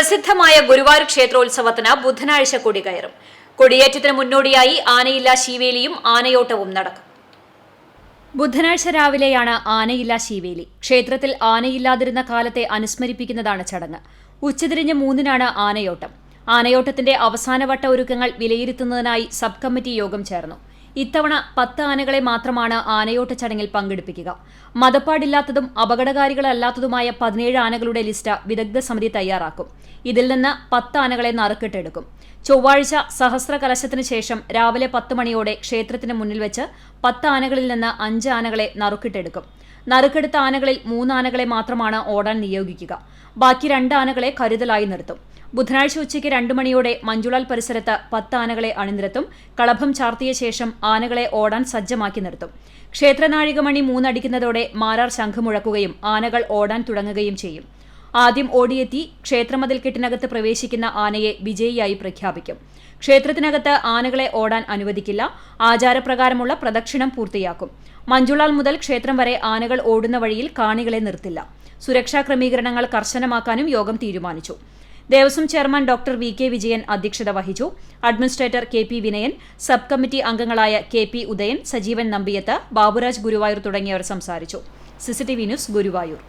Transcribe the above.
പ്രസിദ്ധമായ ഗുരുവായൂർ ക്ഷേത്രോത്സവത്തിന് ബുധനാഴ്ച കൊടി കയറും. കൊടിയേറ്റത്തിന് മുന്നോടിയായി ആനയില്ല ശീവേലിയും ആനയോട്ടവും നടക്കും. ബുധനാഴ്ച രാവിലെയാണ് ആനയില്ല ശീവേലി. ക്ഷേത്രത്തിൽ ആനയില്ലാതിരുന്ന കാലത്തെ അനുസ്മരിപ്പിക്കുന്നതാണ് ചടങ്ങ്. ഉച്ചതിരിഞ്ഞ് മൂന്നിനാണ് ആനയോട്ടം. ആനയോട്ടത്തിന്റെ അവസാനവട്ട ഒരുക്കങ്ങൾ വിലയിരുത്തുന്നതിനായി സബ് കമ്മിറ്റി യോഗം ചേർന്നു. ഇത്തവണ പത്ത് ആനകളെ മാത്രമാണ് ആനയോട്ട ചടങ്ങിൽ പങ്കെടുപ്പിക്കുക. മതപ്പാടില്ലാത്തതും അപകടകാരികളല്ലാത്തതുമായ പതിനേഴ് ആനകളുടെ ലിസ്റ്റ് വിദഗ്ധ സമിതി തയ്യാറാക്കും. ഇതിൽ നിന്ന് പത്ത് ആനകളെ നറുക്കിട്ടെടുക്കും. ചൊവ്വാഴ്ച സഹസ്ര കലശത്തിന് ശേഷം രാവിലെ പത്ത് മണിയോടെ ക്ഷേത്രത്തിന് മുന്നിൽ വെച്ച് പത്ത് ആനകളിൽ നിന്ന് അഞ്ച് ആനകളെ നറുക്കിട്ടെടുക്കും. നറുക്കെടുത്ത ആനകളിൽ മൂന്ന് ആനകളെ മാത്രമാണ് ഓടാൻ നിയോഗിക്കുക. ബാക്കി രണ്ട് ആനകളെ കരുതലായി നിർത്തും. ബുധനാഴ്ച ഉച്ചയ്ക്ക് രണ്ട് മണിയോടെ മഞ്ജുളാൽ പരിസരത്ത് പത്ത് ആനകളെ അണിനിരത്തും കളഭം ചാർത്തിയ ശേഷം ആനകളെ ഓടാൻ സജ്ജമാക്കി നിർത്തും. ക്ഷേത്രനാഴികമണി മൂന്നടിക്കുന്നതോടെ മാരാർ ശംഖമുഴക്കുകയും ആനകൾ ഓടാൻ തുടങ്ങുകയും ചെയ്യും. ആദ്യം ഓടിയെത്തി ക്ഷേത്രമതിൽ കെട്ടിനകത്ത് പ്രവേശിക്കുന്ന ആനയെ വിജയിയായി പ്രഖ്യാപിക്കും. ക്ഷേത്രത്തിനകത്ത് ആനകളെ ഓടാൻ അനുവദിക്കില്ല ആചാരപ്രകാരമുള്ള പ്രദക്ഷിണം പൂർത്തിയാക്കും. മഞ്ജുളാൽ മുതൽ ക്ഷേത്രം വരെ ആനകൾ ഓടുന്ന വഴിയിൽ കാണികളെ നിർത്തില്ല. സുരക്ഷാ ക്രമീകരണങ്ങൾ കർശനമാക്കാനും യോഗം തീരുമാനിച്ചു. Devaswom chairman doctor V K Vijayan അധ്യക്ഷത വഹിച്ചു. Administrator K P Vinayan sub committee അംഗങ്ങളായ കെ പി ഉദയൻ സജീവൻ നമ്പിയത്ത് ബാബുരാജ് ഗുരുവായൂർ തുടങ്ങിയവർ സംസാരിച്ചു. CCTV news Guruvayur.